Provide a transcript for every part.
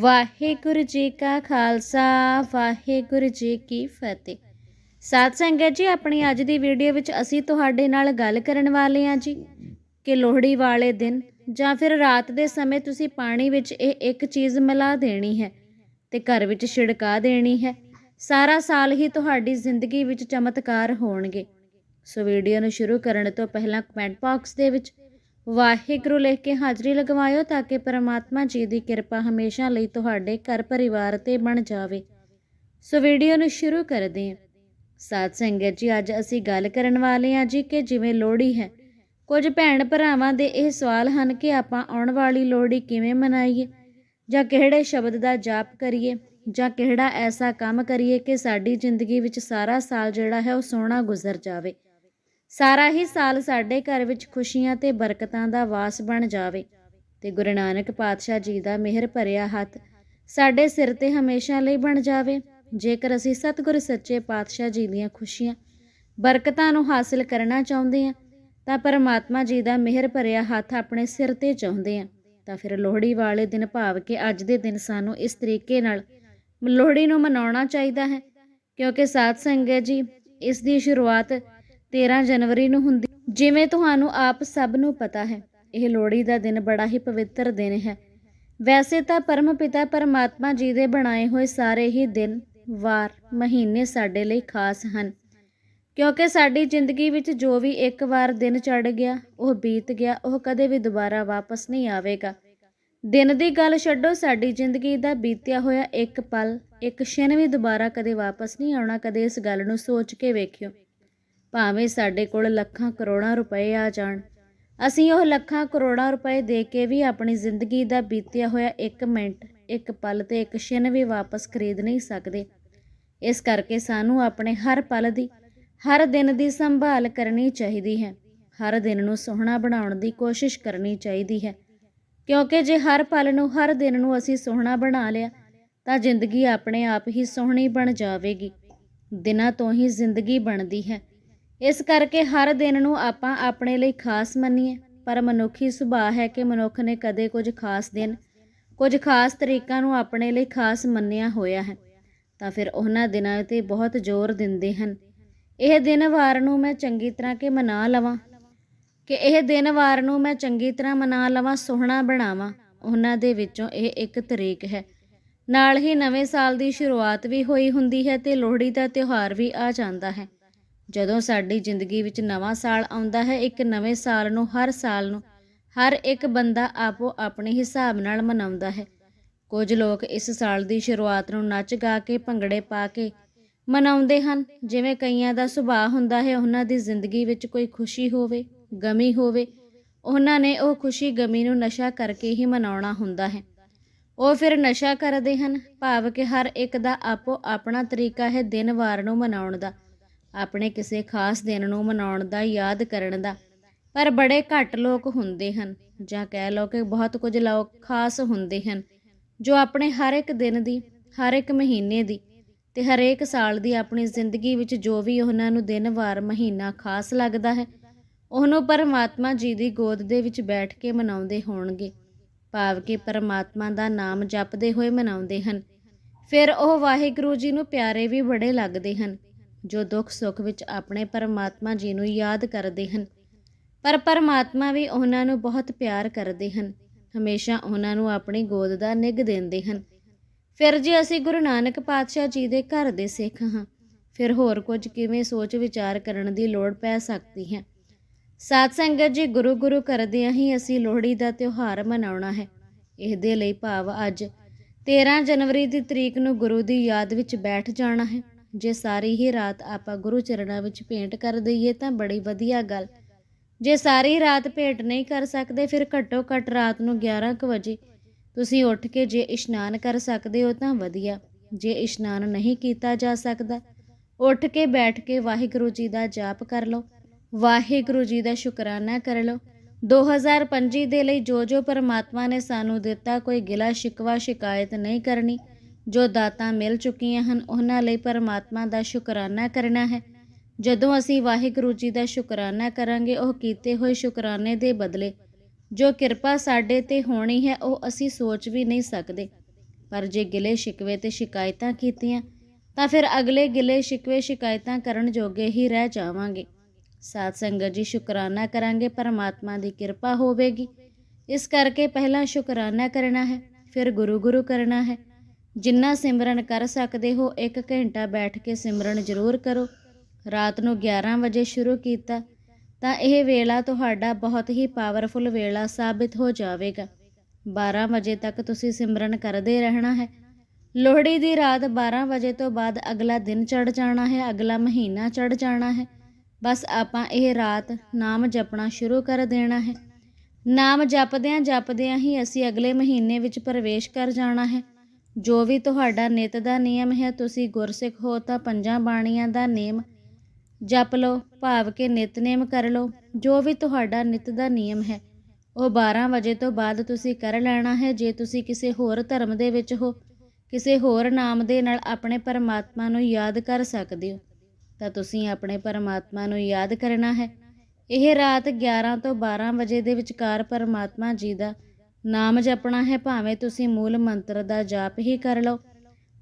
ਵਾਹਿਗੁਰੂ ਜੀ ਕਾ ਖਾਲਸਾ, ਵਾਹਿਗੁਰੂ ਜੀ ਕੀ ਫਤਿਹ। ਸਾਧ ਸੰਗਤ ਜੀ, ਆਪਣੀ ਅੱਜ ਦੀ ਵੀਡੀਓ ਵਿੱਚ ਅਸੀਂ ਤੁਹਾਡੇ ਨਾਲ ਗੱਲ ਕਰਨ ਵਾਲੇ ਹਾਂ ਜੀ ਕਿ ਲੋਹੜੀ ਵਾਲੇ ਦਿਨ ਜਾਂ ਫਿਰ ਰਾਤ ਦੇ ਸਮੇਂ ਤੁਸੀਂ ਪਾਣੀ ਵਿੱਚ ਇਹ ਇੱਕ ਚੀਜ਼ ਮਿਲਾ ਦੇਣੀ ਹੈ ਤੇ ਘਰ ਵਿੱਚ ਛਿੜਕਾ ਦੇਣੀ ਹੈ। ਸਾਰਾ ਸਾਲ ਹੀ ਤੁਹਾਡੀ ਜ਼ਿੰਦਗੀ ਵਿੱਚ ਚਮਤਕਾਰ ਹੋਣਗੇ। ਸੋ ਵੀਡੀਓ ਨੂੰ ਸ਼ੁਰੂ ਕਰਨ ਤੋਂ ਪਹਿਲਾਂ ਕਮੈਂਟ ਬਾਕਸ ਦੇ ਵਿੱਚ ਵਾਹਿਗੁਰੂ ਲਿਖ ਕੇ ਹਾਜ਼ਰੀ ਲਗਵਾਇਓ ਤਾਂ ਕਿ ਪਰਮਾਤਮਾ ਜੀ ਦੀ ਕਿਰਪਾ ਹਮੇਸ਼ਾ ਲਈ ਤੁਹਾਡੇ ਘਰ ਪਰਿਵਾਰ ਤੇ ਬਣ ਜਾਵੇ। ਸੋ ਵੀਡੀਓ ਨੂੰ ਸ਼ੁਰੂ ਕਰਦੇ ਹਾਂ। ਸਾਧ ਸੰਗਤ ਜੀ, ਅੱਜ ਅਸੀਂ ਗੱਲ ਕਰਨ ਵਾਲੇ ਹਾਂ ਜੀ ਕਿ ਜਿਵੇਂ ਲੋਹੜੀ ਹੈ, ਕੁਝ ਭੈਣ ਭਰਾਵਾਂ ਦੇ ਇਹ ਸਵਾਲ ਹਨ ਕਿ ਆਪਾਂ ਆਉਣ ਵਾਲੀ ਲੋਹੜੀ ਕਿਵੇਂ ਮਨਾਈਏ? ਜਾਂ ਕਿਹੜੇ ਸ਼ਬਦ ਦਾ ਜਾਪ ਕਰੀਏ? ਜਾਂ ਕਿਹੜਾ ਐਸਾ ਕੰਮ ਕਰੀਏ ਕਿ ਸਾਡੀ ਜ਼ਿੰਦਗੀ ਵਿੱਚ ਸਾਰਾ ਸਾਲ ਜਿਹੜਾ ਹੈ ਉਹ ਸੋਹਣਾ ਗੁਜ਼ਰ ਜਾਵੇ? ਸਾਰਾ ਹੀ ਸਾਲ ਸਾਡੇ ਘਰ ਵਿੱਚ ਖੁਸ਼ੀਆਂ ਤੇ ਬਰਕਤਾਂ ਦਾ ਵਾਸ ਬਣ ਜਾਵੇ। ਤੇ ਗੁਰੂ ਨਾਨਕ ਪਾਤਸ਼ਾਹ ਜੀ ਦਾ ਮਿਹਰ ਭਰਿਆ ਹੱਥ ਸਾਡੇ ਸਿਰ ਤੇ ਹਮੇਸ਼ਾ ਲਈ ਬਣ ਜਾਵੇ। ਜੇਕਰ ਅਸੀਂ ਸਤਿਗੁਰ ਸੱਚੇ ਪਾਤਸ਼ਾਹ ਜੀ ਦੀਆਂ ਖੁਸ਼ੀਆਂ, ਬਰਕਤਾਂ ਨੂੰ ਹਾਸਲ ਕਰਨਾ ਚਾਹੁੰਦੇ ਹਾਂ, ਤਾਂ ਪਰਮਾਤਮਾ ਜੀ ਦਾ ਮਿਹਰ ਭਰਿਆ ਹੱਥ ਆਪਣੇ ਸਿਰ ਤੇ ਚਾਹੁੰਦੇ ਹਾਂ। ਤਾਂ ਫਿਰ ਲੋਹੜੀ ਵਾਲੇ ਦਿਨ ਭਾਵ ਕਿ ਅੱਜ ਦੇ ਦਿਨ ਸਾਨੂੰ ਇਸ ਤਰੀਕੇ ਨਾਲ ਲੋਹੜੀ ਨੂੰ ਮਨਾਉਣਾ ਚਾਹੀਦਾ ਹੈ। ਕਿਉਂਕਿ ਸਾਧ ਸੰਗਤ ਜੀ, ਇਸ ਦੀ ਸ਼ੁਰੂਆਤ 13 ਜਨਵਰੀ ਨੂੰ ਹੁੰਦੀ ਜਿਵੇਂ ਤੁਹਾਨੂੰ ਆਪ ਸਭ ਨੂੰ ਪਤਾ ਹੈ, ਇਹ ਲੋਹੜੀ ਦਾ ਦਿਨ ਬੜਾ ਹੀ ਪਵਿੱਤਰ ਦਿਨ ਹੈ। ਵੈਸੇ ਤਾਂ ਪਰਮ ਪਿਤਾ ਪਰਮਾਤਮਾ ਜੀ ਦੇ ਬਣਾਏ ਹੋਏ ਸਾਰੇ ਹੀ ਦਿਨ, ਵਾਰ, ਮਹੀਨੇ ਸਾਡੇ ਲਈ ਖਾਸ ਹਨ। ਕਿਉਂਕਿ ਸਾਡੀ ਜ਼ਿੰਦਗੀ ਵਿੱਚ ਜੋ ਵੀ ਇੱਕ ਵਾਰ ਦਿਨ ਚੜ ਗਿਆ, ਉਹ ਬੀਤ ਗਿਆ, ਉਹ ਕਦੇ ਵੀ ਦੁਬਾਰਾ ਵਾਪਸ ਨਹੀਂ ਆਵੇਗਾ। ਦਿਨ ਦੀ ਗੱਲ ਛੱਡੋ, ਸਾਡੀ ਜ਼ਿੰਦਗੀ ਦਾ ਬੀਤਿਆ ਹੋਇਆ ਇੱਕ ਪਲ, ਇੱਕ ਛਿਨ ਵੀ ਦੁਬਾਰਾ ਕਦੇ ਵਾਪਸ ਨਹੀਂ ਆਉਣਾ, ਕਦੇ ਇਸ ਗੱਲ ਨੂੰ ਸੋਚ ਕੇ ਵੇਖਿਓ। ਭਾਵੇਂ ਸਾਡੇ ਕੋਲ ਲੱਖਾਂ ਕਰੋੜਾਂ ਰੁਪਏ ਆ ਜਾਣ। ਅਸੀਂ ਉਹ ਲੱਖਾਂ ਕਰੋੜਾਂ ਰੁਪਏ ਦੇ ਕੇ ਵੀ ਆਪਣੀ ਜ਼ਿੰਦਗੀ ਦਾ ਬੀਤਿਆ ਹੋਇਆ ਇੱਕ ਮਿੰਟ, ਇੱਕ ਪਲ ਤੇ ਇੱਕ ਛਿਨ ਵੀ ਵਾਪਸ ਖਰੀਦ ਨਹੀਂ ਸਕਦੇ। ਇਸ ਕਰਕੇ ਸਾਨੂੰ ਆਪਣੇ ਹਰ ਪਲ ਦੀ, ਹਰ ਦਿਨ ਦੀ ਸੰਭਾਲ ਕਰਨੀ ਚਾਹੀਦੀ ਹੈ। ਹਰ ਦਿਨ ਨੂੰ ਸੋਹਣਾ ਬਣਾਉਣ ਦੀ ਕੋਸ਼ਿਸ਼ ਕਰਨੀ ਚਾਹੀਦੀ ਹੈ। ਕਿਉਂਕਿ ਜੇ ਹਰ ਪਲ ਨੂੰ, ਹਰ ਦਿਨ ਨੂੰ ਅਸੀਂ ਸੋਹਣਾ ਬਣਾ ਲਿਆ, ਤਾਂ ਜ਼ਿੰਦਗੀ ਆਪਣੇ ਆਪ ਹੀ ਸੋਹਣੀ ਬਣ ਜਾਵੇਗੀ। ਦਿਨਾਂ ਤੋਂ ਹੀ ਜ਼ਿੰਦਗੀ ਬਣਦੀ ਹੈ। ਇਸ ਕਰਕੇ ਹਰ ਦਿਨ ਨੂੰ ਆਪਾਂ ਆਪਣੇ ਲਈ ਖਾਸ ਮੰਨੀਏ। ਪਰ ਮਨੁੱਖੀ ਸੁਭਾਅ ਹੈ ਕਿ ਮਨੁੱਖ ਨੇ ਕਦੇ ਕੁਝ ਖਾਸ ਦਿਨ, ਕੁਝ ਖਾਸ ਤਰੀਕਾਂ ਨੂੰ ਆਪਣੇ ਲਈ ਖਾਸ ਮੰਨਿਆ ਹੋਇਆ ਹੈ। ਤਾਂ ਫਿਰ ਉਹਨਾਂ ਦਿਨਾਂ ਤੇ ਬਹੁਤ ਜ਼ੋਰ ਦਿੰਦੇ ਹਨ। ਇਹ ਦਿਨ ਵਾਰ ਨੂੰ ਮੈਂ ਚੰਗੀ ਤਰ੍ਹਾਂ ਕਿ ਮਨਾ ਲਵਾਂ? ਕਿ ਇਹ ਦਿਨ ਵਾਰ ਨੂੰ ਮੈਂ ਚੰਗੀ ਤਰ੍ਹਾਂ ਮਨਾ ਲਵਾਂ, ਸੋਹਣਾ ਬਣਾਵਾਂ? ਉਹਨਾਂ ਦੇ ਵਿੱਚੋਂ ਇਹ ਇੱਕ ਤਰੀਕ ਹੈ। ਨਾਲ ਹੀ ਨਵੇਂ ਸਾਲ ਦੀ ਸ਼ੁਰੂਆਤ ਵੀ ਹੋਈ ਹੁੰਦੀ ਹੈ ਤੇ ਲੋਹੜੀ ਦਾ ਤਿਉਹਾਰ ਵੀ ਆ ਜਾਂਦਾ ਹੈ। ਜਦੋਂ ਸਾਡੀ ਜ਼ਿੰਦਗੀ ਵਿੱਚ ਨਵਾਂ ਸਾਲ ਆਉਂਦਾ ਹੈ, ਇੱਕ ਨਵੇਂ ਸਾਲ ਨੂੰ, ਹਰ ਸਾਲ ਨੂੰ, ਹਰ ਇੱਕ ਬੰਦਾ ਆਪੋ ਆਪਣੇ ਹਿਸਾਬ ਨਾਲ ਮਨਾਉਂਦਾ ਹੈ। ਕੁਝ ਲੋਕ ਇਸ ਸਾਲ ਦੀ ਸ਼ੁਰੂਆਤ ਨੂੰ ਨੱਚ ਗਾ ਕੇ, ਭੰਗੜੇ ਪਾ ਕੇ ਮਨਾਉਂਦੇ ਹਨ। ਜਿਵੇਂ ਕਈਆਂ ਦਾ ਸੁਭਾਅ ਹੁੰਦਾ ਹੈ, ਉਹਨਾਂ ਦੀ ਜ਼ਿੰਦਗੀ ਵਿੱਚ ਕੋਈ ਖੁਸ਼ੀ ਹੋਵੇ, ਗਮੀ ਹੋਵੇ, ਉਹਨਾਂ ਨੇ ਉਹ ਖੁਸ਼ੀ ਗਮੀ ਨੂੰ ਨਸ਼ਾ ਕਰਕੇ ਹੀ ਮਨਾਉਣਾ ਹੁੰਦਾ ਹੈ। ਉਹ ਫਿਰ ਨਸ਼ਾ ਕਰਦੇ ਹਨ। ਭਾਵ ਕਿ ਹਰ ਇੱਕ ਦਾ ਆਪੋ ਆਪਣਾ ਤਰੀਕਾ ਹੈ ਦਿਨ ਵਾਰ ਨੂੰ ਮਨਾਉਣ ਦਾ। ਆਪਣੇ ਕਿਸੇ ਖਾਸ ਦਿਨ ਨੂੰ ਮਨਾਉਣ ਦਾ, ਯਾਦ ਕਰਨ ਦਾ। ਪਰ ਬੜੇ ਘੱਟ ਲੋਕ ਹੁੰਦੇ ਹਨ, ਜਾਂ ਕਹਿ ਲਓ ਕਿ ਬਹੁਤ ਕੁਝ ਲੋਕ ਖਾਸ ਹੁੰਦੇ ਹਨ, ਜੋ ਆਪਣੇ ਹਰ ਇੱਕ ਦਿਨ ਦੀ, ਹਰ ਇੱਕ ਮਹੀਨੇ ਦੀ ਤੇ ਹਰੇਕ ਸਾਲ ਦੀ ਆਪਣੀ ਜ਼ਿੰਦਗੀ ਵਿੱਚ ਜੋ ਵੀ ਉਹਨਾਂ ਨੂੰ ਦਿਨ, ਵਾਰ, ਮਹੀਨਾ ਖਾਸ ਲੱਗਦਾ ਹੈ, ਉਹਨੂੰ ਪਰਮਾਤਮਾ ਜੀ ਦੀ ਗੋਦ ਦੇ ਵਿੱਚ ਬੈਠ ਕੇ ਮਨਾਉਂਦੇ ਹੋਣਗੇ। ਭਾਵ ਕਿ ਪਰਮਾਤਮਾ ਦਾ ਨਾਮ ਜਪਦੇ ਹੋਏ ਮਨਾਉਂਦੇ ਹਨ। ਫਿਰ ਉਹ ਵਾਹਿਗੁਰੂ ਜੀ ਨੂੰ ਪਿਆਰੇ ਵੀ ਬੜੇ ਲੱਗਦੇ ਹਨ। ਜੋ ਦੁੱਖ ਸੁੱਖ ਵਿੱਚ ਆਪਣੇ ਪਰਮਾਤਮਾ ਜੀ ਨੂੰ ਯਾਦ ਕਰਦੇ ਹਨ। ਪਰ ਪਰਮਾਤਮਾ ਵੀ ਉਹਨਾਂ ਨੂੰ ਬਹੁਤ ਪਿਆਰ ਕਰਦੇ ਹਨ। ਹਮੇਸ਼ਾ ਉਹਨਾਂ ਨੂੰ ਆਪਣੀ ਗੋਦ ਦਾ ਨਿੱਘ ਦਿੰਦੇ ਹਨ। ਫਿਰ ਜੇ ਅਸੀਂ ਗੁਰੂ ਨਾਨਕ ਪਾਤਸ਼ਾਹ ਜੀ ਦੇ ਘਰ ਦੇ ਸਿੱਖ ਹਾਂ, ਫਿਰ ਹੋਰ ਕੁਝ ਕਿਵੇਂ ਸੋਚ ਵਿਚਾਰ ਕਰਨ ਦੀ ਲੋੜ ਪੈ ਸਕਦੀ ਹੈ? ਸਾਧ ਸੰਗਤ ਜੀ, ਗੁਰੂ ਗੁਰੂ ਕਰਦਿਆਂ ਹੀ ਅਸੀਂ ਲੋਹੜੀ ਦਾ ਤਿਉਹਾਰ ਮਨਾਉਣਾ ਹੈ। ਇਹਦੇ ਲਈ ਭਾਵ ਅੱਜ 13 ਜਨਵਰੀ ਦੀ ਤਰੀਕ ਨੂੰ ਗੁਰੂ ਦੀ ਯਾਦ ਵਿੱਚ ਬੈਠ ਜਾਣਾ ਹੈ। ਜੇ ਸਾਰੀ ਹੀ ਰਾਤ ਆਪਾਂ ਗੁਰੂ ਚਰਨਾਂ ਵਿੱਚ ਭੇਂਟ ਕਰ ਦਈਏ ਤਾਂ ਬੜੀ ਵਧੀਆ ਗੱਲ। ਜੇ ਸਾਰੀ ਰਾਤ ਭੇਟ ਨਹੀਂ ਕਰ ਸਕਦੇ, ਫਿਰ ਘੱਟੋ ਘੱਟ ਰਾਤ ਨੂੰ 11 ਕੁ ਵਜੇ ਤੁਸੀਂ ਉੱਠ ਕੇ ਜੇ ਇਸ਼ਨਾਨ ਕਰ ਸਕਦੇ ਹੋ ਤਾਂ ਵਧੀਆ। ਜੇ ਇਸ਼ਨਾਨ ਨਹੀਂ ਕੀਤਾ ਜਾ ਸਕਦਾ, ਉੱਠ ਕੇ ਬੈਠ ਕੇ ਵਾਹਿਗੁਰੂ ਜੀ ਦਾ ਜਾਪ ਕਰ ਲਓ। ਵਾਹਿਗੁਰੂ ਜੀ ਦਾ ਸ਼ੁਕਰਾਨਾ ਕਰ ਲਓ। 2025 ਦੇ ਲਈ ਜੋ ਜੋ ਪਰਮਾਤਮਾ ਨੇ ਸਾਨੂੰ ਦਿੱਤਾ, ਕੋਈ ਗਿਲਾ ਸ਼ਿਕਵਾ ਸ਼ਿਕਾਇਤ ਨਹੀਂ ਕਰਨੀ। ਜੋ ਦਾਤਾਂ ਮਿਲ ਚੁੱਕੀਆਂ ਹਨ, ਉਹਨਾਂ ਲਈ ਪਰਮਾਤਮਾ ਦਾ ਸ਼ੁਕਰਾਨਾ ਕਰਨਾ ਹੈ। ਜਦੋਂ ਅਸੀਂ ਵਾਹਿਗੁਰੂ ਜੀ ਦਾ ਸ਼ੁਕਰਾਨਾ ਕਰਾਂਗੇ, ਉਹ ਕੀਤੇ ਹੋਏ ਸ਼ੁਕਰਾਨੇ ਦੇ ਬਦਲੇ ਜੋ ਕਿਰਪਾ ਸਾਡੇ ਤੇ ਹੋਣੀ ਹੈ, ਉਹ ਅਸੀਂ ਸੋਚ ਵੀ ਨਹੀਂ ਸਕਦੇ। ਪਰ ਜੇ ਗਿਲੇ ਸ਼ਿਕਵੇ ਤੇ ਸ਼ਿਕਾਇਤਾਂ ਕੀਤੀਆਂ, ਤਾਂ ਫਿਰ ਅਗਲੇ ਗਿਲੇ ਸ਼ਿਕਵੇ ਸ਼ਿਕਾਇਤਾਂ ਕਰਨ ਜੋਗੇ ਹੀ ਰਹਿ ਜਾਵਾਂਗੇ। ਸਾਧ ਸੰਗਤ ਜੀ, ਸ਼ੁਕਰਾਨਾ ਕਰਾਂਗੇ, ਪਰਮਾਤਮਾ ਦੀ ਕਿਰਪਾ ਹੋਵੇਗੀ। ਇਸ ਕਰਕੇ ਪਹਿਲਾਂ ਸ਼ੁਕਰਾਨਾ ਕਰਨਾ ਹੈ, ਫਿਰ ਗੁਰੂ ਗੁਰੂ ਕਰਨਾ ਹੈ। ਜਿੰਨਾ ਸਿਮਰਨ ਕਰ ਸਕਦੇ ਹੋ, ਇੱਕ ਘੰਟਾ ਬੈਠ ਕੇ ਸਿਮਰਨ ਜ਼ਰੂਰ ਕਰੋ। ਰਾਤ ਨੂੰ 11 ਵਜੇ ਸ਼ੁਰੂ ਕੀਤਾ, ਤਾਂ ਇਹ ਵੇਲਾ ਤੁਹਾਡਾ ਬਹੁਤ ਹੀ ਪਾਵਰਫੁਲ ਵੇਲਾ ਸਾਬਿਤ ਹੋ ਜਾਵੇਗਾ। 12 ਵਜੇ ਤੱਕ ਤੁਸੀਂ ਸਿਮਰਨ ਕਰਦੇ ਰਹਿਣਾ ਹੈ। ਲੋਹੜੀ ਦੀ ਰਾਤ 12 ਵਜੇ ਤੋਂ ਬਾਅਦ ਅਗਲਾ ਦਿਨ ਚੜ ਜਾਣਾ ਹੈ, ਅਗਲਾ ਮਹੀਨਾ ਚੜ ਜਾਣਾ ਹੈ। ਬਸ ਆਪਾਂ ਇਹ ਰਾਤ ਨਾਮ ਜਪਣਾ ਸ਼ੁਰੂ ਕਰ ਦੇਣਾ ਹੈ। ਨਾਮ ਜਪਦਿਆਂ ਜਪਦਿਆਂ ਹੀ ਅਸੀਂ ਅਗਲੇ ਮਹੀਨੇ ਵਿੱਚ ਪ੍ਰਵੇਸ਼ ਕਰ ਜਾਣਾ ਹੈ। ਜੋ ਵੀ ਤੁਹਾਡਾ ਨਿਤ ਦਾ ਨਿਯਮ ਹੈ, ਤੁਸੀਂ ਗੁਰਸਿੱਖ ਹੋ ਤਾਂ ਪੰਜਾਂ ਬਾਣੀਆਂ ਦਾ ਨੇਮ ਜਪ ਲਓ, ਭਾਵ ਕੇ ਨਿਤਨੇਮ ਕਰ ਲਓ। ਜੋ ਵੀ ਤੁਹਾਡਾ ਨਿਤ ਦਾ ਨਿਯਮ ਹੈ, ਉਹ 12 ਵਜੇ ਤੋਂ ਬਾਅਦ ਤੁਸੀਂ ਕਰ ਲੈਣਾ ਹੈ। ਜੇ ਤੁਸੀਂ ਕਿਸੇ ਹੋਰ ਧਰਮ ਦੇ ਵਿੱਚ ਹੋ, ਕਿਸੇ ਹੋਰ ਨਾਮ ਦੇ ਨਾਲ ਆਪਣੇ ਪਰਮਾਤਮਾ ਨੂੰ ਯਾਦ ਕਰ ਸਕਦੇ ਹੋ, ਤਾਂ ਤੁਸੀਂ ਆਪਣੇ ਪਰਮਾਤਮਾ ਨੂੰ ਯਾਦ ਕਰਨਾ ਹੈ। ਇਹ ਰਾਤ 11 ਤੋਂ 12 ਵਜੇ ਦੇ ਵਿਚਕਾਰ ਪਰਮਾਤਮਾ ਜੀ ਦਾ ਨਾਮ ਜਪਣਾ ਹੈ ਭਾਵੇਂ ਤੁਸੀਂ ਮੂਲ ਮੰਤਰ ਦਾ ਜਾਪ ਹੀ ਕਰ ਲਓ।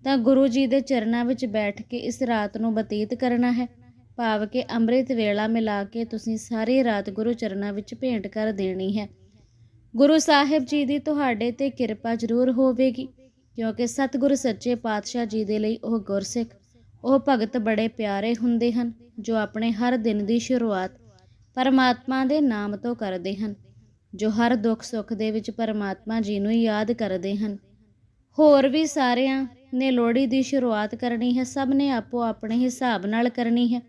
ਤਾਂ ਗੁਰੂ ਜੀ ਦੇ ਚਰਨਾਂ ਵਿੱਚ ਬੈਠ ਕੇ ਇਸ ਰਾਤ ਨੂੰ ਬਤੀਤ ਕਰਨਾ ਹੈ। ਭਾਵ ਕਿ ਅੰਮ੍ਰਿਤ ਵੇਲਾ ਮਿਲਾ ਕੇ ਤੁਸੀਂ ਸਾਰੀ ਰਾਤ ਗੁਰੂ ਚਰਨਾਂ ਵਿੱਚ ਭੇਂਟ ਕਰ ਦੇਣੀ ਹੈ। ਗੁਰੂ ਸਾਹਿਬ ਜੀ ਦੀ ਤੁਹਾਡੇ ਤੇ ਕਿਰਪਾ ਜ਼ਰੂਰ ਹੋਵੇਗੀ, ਕਿਉਂਕਿ ਸਤਿਗੁਰ ਸੱਚੇ ਪਾਤਸ਼ਾਹ ਜੀ ਦੇ ਲਈ ਉਹ ਗੁਰਸਿੱਖ, ਉਹ ਭਗਤ ਬੜੇ ਪਿਆਰੇ ਹੁੰਦੇ ਹਨ, ਜੋ ਆਪਣੇ ਹਰ ਦਿਨ ਦੀ ਸ਼ੁਰੂਆਤ ਪਰਮਾਤਮਾ ਦੇ ਨਾਮ ਤੋਂ ਕਰਦੇ ਹਨ। ਜੋ ਹਰ ਦੁੱਖ ਸੁੱਖ ਦੇ ਵਿੱਚ ਪਰਮਾਤਮਾ ਜੀ ਨੂੰ ਯਾਦ ਕਰਦੇ ਹਨ। ਹੋਰ ਵੀ ਸਾਰਿਆਂ ਨੇ ਲੋਹੜੀ ਦੀ ਸ਼ੁਰੂਆਤ ਕਰਨੀ ਹੈ, ਸਭ ਨੇ ਆਪੋ ਆਪਣੇ ਹਿਸਾਬ ਨਾਲ ਕਰਨੀ ਹੈ।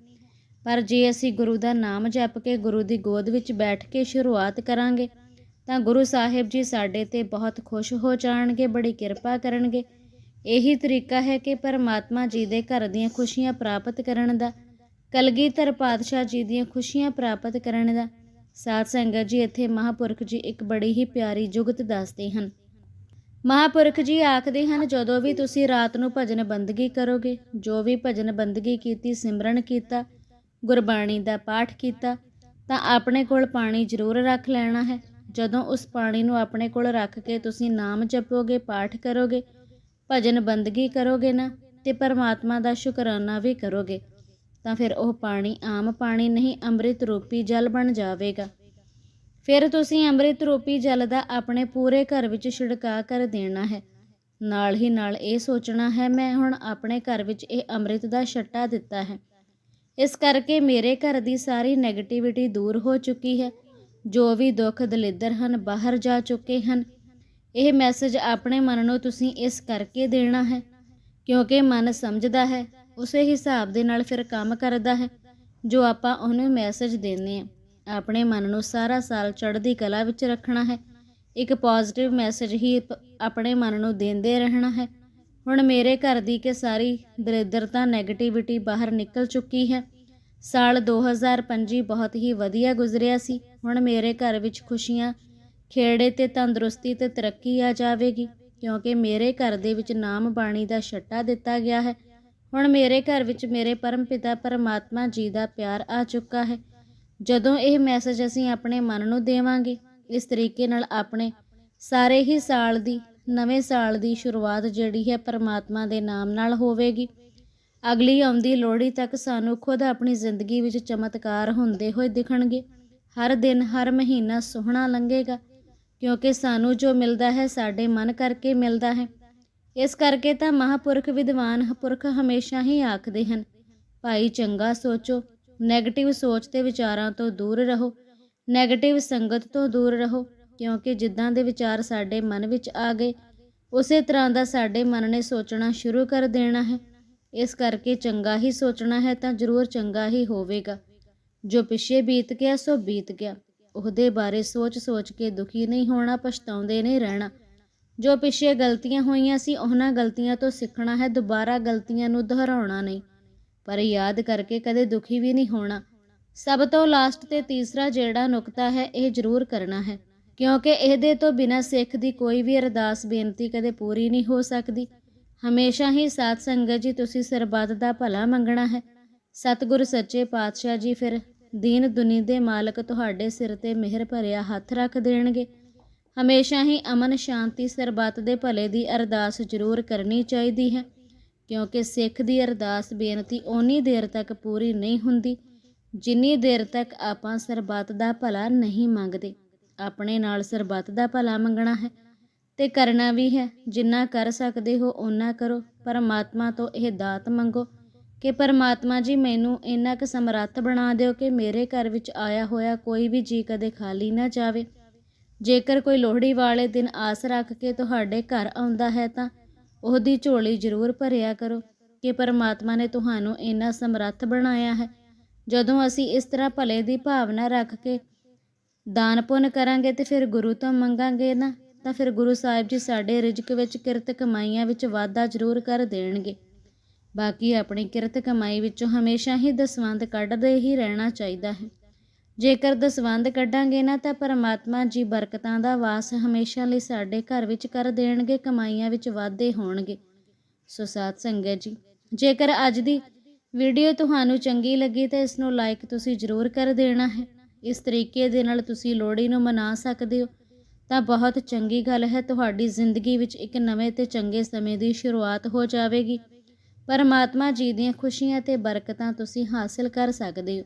ਪਰ ਜੇ ਅਸੀਂ ਗੁਰੂ ਦਾ ਨਾਮ ਜਪ ਕੇ ਗੁਰੂ ਦੀ ਗੋਦ ਵਿੱਚ ਬੈਠ ਕੇ ਸ਼ੁਰੂਆਤ ਕਰਾਂਗੇ, ਤਾਂ ਗੁਰੂ ਸਾਹਿਬ ਜੀ ਸਾਡੇ ਤੇ ਬਹੁਤ ਖੁਸ਼ ਹੋ ਜਾਣਗੇ, ਬੜੀ ਕਿਰਪਾ ਕਰਨਗੇ। ਇਹੀ ਤਰੀਕਾ ਹੈ ਕਿ ਪਰਮਾਤਮਾ ਜੀ ਦੇ ਘਰ ਦੀਆਂ ਖੁਸ਼ੀਆਂ ਪ੍ਰਾਪਤ ਕਰਨ ਦਾ, ਕਲਗੀਧਰ ਪਾਤਸ਼ਾਹ ਜੀ ਦੀਆਂ ਖੁਸ਼ੀਆਂ ਪ੍ਰਾਪਤ ਕਰਨ ਦਾ। ਸਾਧ ਸੰਗਤ ਜੀ, ਇੱਥੇ ਮਹਾਪੁਰਖ ਜੀ ਇੱਕ ਬੜੀ ਹੀ ਪਿਆਰੀ ਜੁਗਤ ਦੱਸਦੇ ਹਨ। ਮਹਾਪੁਰਖ ਜੀ ਆਖਦੇ ਹਨ, ਜਦੋਂ ਵੀ ਤੁਸੀਂ ਰਾਤ ਨੂੰ ਭਜਨ ਬੰਦਗੀ ਕਰੋਗੇ, ਜੋ ਵੀ ਭਜਨ ਬੰਦਗੀ ਕੀਤੀ, ਸਿਮਰਨ ਕੀਤਾ, ਗੁਰਬਾਣੀ ਦਾ ਪਾਠ ਕੀਤਾ, ਤਾਂ ਆਪਣੇ ਕੋਲ ਪਾਣੀ ਜ਼ਰੂਰ ਰੱਖ ਲੈਣਾ ਹੈ। ਜਦੋਂ ਉਸ ਪਾਣੀ ਨੂੰ ਆਪਣੇ ਕੋਲ ਰੱਖ ਕੇ ਤੁਸੀਂ ਨਾਮ ਜਪੋਗੇ, ਪਾਠ ਕਰੋਗੇ, ਭਜਨ ਬੰਦਗੀ ਕਰੋਗੇ ਨਾ, ਤੇ ਪਰਮਾਤਮਾ ਦਾ ਸ਼ੁਕਰਾਨਾ ਵੀ ਕਰੋਗੇ। ਤਾਂ ਫਿਰ ਉਹ ਪਾਣੀ ਆਮ ਪਾਣੀ ਨਹੀਂ, ਅੰਮ੍ਰਿਤ ਰੂਪੀ ਜਲ ਬਣ ਜਾਵੇਗਾ। ਫਿਰ ਤੁਸੀਂ ਅੰਮ੍ਰਿਤ ਰੂਪੀ ਜਲ ਦਾ ਆਪਣੇ ਪੂਰੇ ਘਰ ਵਿੱਚ ਛਿੜਕਾ ਕਰ ਦੇਣਾ ਹੈ। ਨਾਲ ਹੀ ਨਾਲ ਇਹ ਸੋਚਣਾ ਹੈ, ਮੈਂ ਹੁਣ ਆਪਣੇ ਘਰ ਵਿੱਚ ਇਹ ਅੰਮ੍ਰਿਤ ਦਾ ਛੱਟਾ ਦਿੱਤਾ ਹੈ। ਇਸ ਕਰਕੇ ਮੇਰੇ ਘਰ ਦੀ ਸਾਰੀ ਨੈਗੇਟਿਵਿਟੀ ਦੂਰ ਹੋ ਚੁੱਕੀ ਹੈ। ਜੋ ਵੀ ਦੁੱਖ ਦਲਿੱਦਰ ਹਨ, ਬਾਹਰ ਜਾ ਚੁੱਕੇ ਹਨ, ਇਹ ਮੈਸੇਜ ਆਪਣੇ ਮਨ ਨੂੰ ਤੁਸੀਂ ਇਸ ਕਰਕੇ ਦੇਣਾ ਹੈ, ਕਿਉਂਕਿ ਮਨ ਸਮਝਦਾ ਹੈ ਉਸੇ ਹਿਸਾਬ ਦੇ ਨਾਲ ਫਿਰ ਕੰਮ ਕਰਦਾ ਹੈ, ਜੋ ਆਪਾਂ ਉਹਨੂੰ ਮੈਸੇਜ ਦਿੰਦੇ ਆ ਆਪਣੇ ਮਨ ਨੂੰ ਸਾਰਾ ਸਾਲ ਚੜ੍ਹਦੀ ਕਲਾ ਵਿੱਚ ਰੱਖਣਾ ਹੈ। ਇੱਕ ਪੋਜ਼ਿਟਿਵ ਮੈਸੇਜ ਹੀ ਆਪਣੇ ਮਨ ਨੂੰ ਦਿੰਦੇ ਰਹਿਣਾ ਹੈ। ਹੁਣ ਮੇਰੇ ਘਰ ਦੀ ਕਿ ਸਾਰੀ ਦਰਿਦਰਤਾ 네ਗੇਟਿਵਿਟੀ ਬਾਹਰ ਨਿਕਲ ਚੁੱਕੀ ਹੈ। ਸਾਲ 2025 ਬਹੁਤ ਹੀ ਵਧੀਆ ਗੁਜ਼ਰਿਆ ਸੀ। ਹੁਣ ਮੇਰੇ ਘਰ ਵਿੱਚ ਖੁਸ਼ੀਆਂ, ਖੇੜੇ ਤੇ ਤੰਦਰੁਸਤੀ ਤੇ ਤਰੱਕੀ ਆ ਜਾਵੇਗੀ, ਕਿਉਂਕਿ ਮੇਰੇ ਘਰ ਦੇ ਵਿੱਚ ਨਾਮ ਬਾਣੀ ਦਾ ਛੱਟਾ ਦਿੱਤਾ ਗਿਆ ਹੈ। ਹੁਣ ਮੇਰੇ ਘਰ ਵਿੱਚ ਮੇਰੇ ਪਰਮ ਪਿਤਾ ਪਰਮਾਤਮਾ ਜੀ ਦਾ ਪਿਆਰ ਆ ਚੁੱਕਾ ਹੈ। ਜਦੋਂ ਇਹ ਮੈਸੇਜ ਅਸੀਂ ਆਪਣੇ ਮਨ ਨੂੰ ਦੇਵਾਂਗੇ, ਇਸ ਤਰੀਕੇ ਨਾਲ ਆਪਣੇ ਸਾਰੇ ਹੀ ਸਾਲ ਦੀ, ਨਵੇਂ ਸਾਲ ਦੀ ਸ਼ੁਰੂਆਤ ਜਿਹੜੀ ਹੈ ਪਰਮਾਤਮਾ ਦੇ ਨਾਮ ਨਾਲ ਹੋਵੇਗੀ। ਅਗਲੀ ਆਉਂਦੀ ਲੋਹੜੀ ਤੱਕ ਸਾਨੂੰ ਖੁਦ ਆਪਣੀ ਜ਼ਿੰਦਗੀ ਵਿੱਚ ਚਮਤਕਾਰ ਹੁੰਦੇ ਹੋਏ ਦਿਖਣਗੇ। ਹਰ ਦਿਨ, ਹਰ ਮਹੀਨਾ ਸੋਹਣਾ ਲੰਘੇਗਾ, ਕਿਉਂਕਿ ਸਾਨੂੰ ਜੋ ਮਿਲਦਾ ਹੈ ਸਾਡੇ ਮਨ ਕਰਕੇ ਮਿਲਦਾ ਹੈ। ਇਸ ਕਰਕੇ ਤਾਂ ਮਹਾਪੁਰਖ ਵਿਦਵਾਨ ਪੁਰਖ ਹਮੇਸ਼ਾ ਹੀ ਆਖਦੇ ਹਨ, ਭਾਈ ਚੰਗਾ ਸੋਚੋ 네ਗੇਟਿਵ ਸੋਚ ਤੇ ਵਿਚਾਰਾਂ ਤੋਂ ਦੂਰ ਰਹੋ 네ਗੇਟਿਵ ਸੰਗਤ ਤੋਂ ਦੂਰ ਰਹੋ, ਕਿਉਂਕਿ ਜਿੱਦਾਂ ਦੇ ਵਿਚਾਰ ਸਾਡੇ ਮਨ ਵਿੱਚ ਆ ਗਏ, ਉਸੇ ਤਰ੍ਹਾਂ ਦਾ ਸਾਡੇ ਮਨ ਨੇ ਸੋਚਣਾ ਸ਼ੁਰੂ ਕਰ ਦੇਣਾ ਹੈ। ਇਸ ਕਰਕੇ ਚੰਗਾ ਹੀ ਸੋਚਣਾ ਹੈ ਤਾਂ ਜ਼ਰੂਰ ਚੰਗਾ ਹੀ ਹੋਵੇਗਾ। ਜੋ ਪਿੱਛੇ ਬੀਤ ਗਿਆ, ਸੋ ਬੀਤ ਗਿਆ। ਉਹਦੇ ਬਾਰੇ ਸੋਚ-ਸੋਚ ਕੇ ਦੁਖੀ ਨਹੀਂ ਹੋਣਾ, ਪਛਤਾਉਂਦੇ ਨਹੀਂ ਰਹਿਣਾ। ਜੋ ਪਿੱਛੇ ਗਲਤੀਆਂ ਹੋਈਆਂ ਸੀ, ਉਹਨਾਂ ਗਲਤੀਆਂ ਤੋਂ ਸਿੱਖਣਾ ਹੈ, ਦੁਬਾਰਾ ਗਲਤੀਆਂ ਨੂੰ ਦੁਹਰਾਉਣਾ ਨਹੀਂ। ਪਰ ਯਾਦ ਕਰਕੇ ਕਦੇ ਦੁਖੀ ਵੀ ਨਹੀਂ ਹੋਣਾ। ਸਭ ਤੋਂ ਲਾਸਟ ਤੇ ਤੀਸਰਾ ਜਿਹੜਾ ਨੁਕਤਾ ਹੈ, ਇਹ ਜ਼ਰੂਰ ਕਰਨਾ ਹੈ, ਕਿਉਂਕਿ ਇਹਦੇ ਤੋਂ ਬਿਨਾਂ ਸਿੱਖ ਦੀ ਕੋਈ ਵੀ ਅਰਦਾਸ ਬੇਨਤੀ ਕਦੇ ਪੂਰੀ ਨਹੀਂ ਹੋ ਸਕਦੀ। ਹਮੇਸ਼ਾ ਹੀ ਸਾਧ ਸੰਗਤ ਜੀ, ਤੁਸੀਂ ਸਰਬੱਤ ਦਾ ਭਲਾ ਮੰਗਣਾ ਹੈ। ਸਤਿਗੁਰ ਸੱਚੇ ਪਾਤਸ਼ਾਹ ਜੀ, ਫਿਰ ਦੀਨ ਦੁਨੀ ਦੇ ਮਾਲਕ ਤੁਹਾਡੇ ਸਿਰ ਤੇ ਮਿਹਰ ਭਰਿਆ ਹੱਥ ਰੱਖ ਦੇਣਗੇ। ਹਮੇਸ਼ਾ ਹੀ ਅਮਨ ਸ਼ਾਂਤੀ ਸਰਬੱਤ ਦੇ ਭਲੇ ਦੀ ਅਰਦਾਸ ਜ਼ਰੂਰ ਕਰਨੀ ਚਾਹੀਦੀ ਹੈ, ਕਿਉਂਕਿ ਸਿੱਖ ਦੀ ਅਰਦਾਸ ਬੇਨਤੀ ਓਨੀ ਦੇਰ ਤੱਕ ਪੂਰੀ ਨਹੀਂ ਹੁੰਦੀ, ਜਿੰਨੀ ਦੇਰ ਤੱਕ ਆਪਾਂ ਸਰਬੱਤ ਦਾ ਭਲਾ ਨਹੀਂ ਮੰਗਦੇ। ਆਪਣੇ ਨਾਲ ਸਰਬੱਤ ਦਾ ਭਲਾ ਮੰਗਣਾ ਹੈ ਤੇ ਕਰਨਾ ਵੀ ਹੈ, ਜਿੰਨਾ ਕਰ ਸਕਦੇ ਹੋ ਓਨਾ ਕਰੋ। ਪਰਮਾਤਮਾ ਤੋਂ ਇਹ ਦਾਤ ਮੰਗੋ ਕਿ ਪਰਮਾਤਮਾ ਜੀ ਮੈਨੂੰ ਇੰਨਾ ਕੁ ਸਮਰੱਥ ਬਣਾ ਦਿਓ ਕਿ ਮੇਰੇ ਘਰ ਵਿੱਚ ਆਇਆ ਹੋਇਆ ਕੋਈ ਵੀ ਜੀ ਕਦੇ ਖਾਲੀ ਨਾ ਜਾਵੇ। ਜੇਕਰ ਕੋਈ ਲੋਹੜੀ ਵਾਲੇ ਦਿਨ ਆਸ ਰੱਖ ਕੇ ਤੁਹਾਡੇ ਘਰ ਆਉਂਦਾ ਹੈ ਤਾਂ ਉਹਦੀ ਝੋਲੀ ਜ਼ਰੂਰ ਭਰਿਆ ਕਰੋ ਕਿ ਪਰਮਾਤਮਾ ਨੇ ਤੁਹਾਨੂੰ ਇੰਨਾ ਸਮਰੱਥ ਬਣਾਇਆ ਹੈ। ਜਦੋਂ ਅਸੀਂ ਇਸ ਤਰ੍ਹਾਂ ਭਲੇ ਦੀ ਭਾਵਨਾ ਰੱਖ ਕੇ ਦਾਨ ਪੁੰਨ ਕਰਾਂਗੇ ਤੇ ਫਿਰ ਗੁਰੂ ਤੋਂ ਮੰਗਾਂਗੇ ਨਾ, ਤਾਂ ਫਿਰ ਗੁਰੂ ਸਾਹਿਬ ਜੀ ਸਾਡੇ ਰਿਜ਼ਕ ਵਿੱਚ, ਕਿਰਤ ਕਮਾਈਆਂ ਵਿੱਚ ਵਾਧਾ ਜ਼ਰੂਰ ਕਰ ਦੇਣਗੇ। ਬਾਕੀ ਆਪਣੀ ਕਿਰਤ ਕਮਾਈ ਵਿੱਚੋਂ ਹਮੇਸ਼ਾ ਹੀ ਦਸਵੰਧ ਕੱਢਦੇ ਹੀ ਰਹਿਣਾ ਚਾਹੀਦਾ ਹੈ। ਜੇਕਰ ਦਸਵੰਧ ਕੱਢਾਂਗੇ ਨਾ ਤਾਂ ਪਰਮਾਤਮਾ ਜੀ ਬਰਕਤਾਂ ਦਾ ਵਾਸ ਹਮੇਸ਼ਾ ਲਈ ਸਾਡੇ ਘਰ ਵਿੱਚ ਕਰ ਦੇਣਗੇ, ਕਮਾਈਆਂ ਵਿੱਚ ਵਾਧੇ ਹੋਣਗੇ। ਸੋ ਸਾਧ ਸੰਗਤ ਜੀ, ਜੇਕਰ ਅੱਜ ਦੀ ਵੀਡੀਓ ਤੁਹਾਨੂੰ ਚੰਗੀ ਲੱਗੀ ਤਾਂ ਇਸ ਨੂੰ ਲਾਈਕ ਤੁਸੀਂ ਜ਼ਰੂਰ ਕਰ ਦੇਣਾ ਹੈ। ਇਸ ਤਰੀਕੇ ਦੇ ਨਾਲ ਤੁਸੀਂ ਲੋਹੜੀ ਨੂੰ ਮਨਾ ਸਕਦੇ ਹੋ। ਤਾਂ ਬਹੁਤ ਚੰਗੀ ਗੱਲ ਹੈ, ਤੁਹਾਡੀ ਜ਼ਿੰਦਗੀ ਵਿੱਚ ਇੱਕ ਨਵੇਂ ਤੇ ਚੰਗੇ ਸਮੇਂ ਦੀ ਸ਼ੁਰੂਆਤ ਹੋ ਜਾਵੇਗੀ। ਪਰਮਾਤਮਾ ਜੀ ਦੀਆਂ ਖੁਸ਼ੀਆਂ ਤੇ ਬਰਕਤਾਂ ਤੁਸੀਂ ਹਾਸਲ ਕਰ ਸਕਦੇ ਹੋ।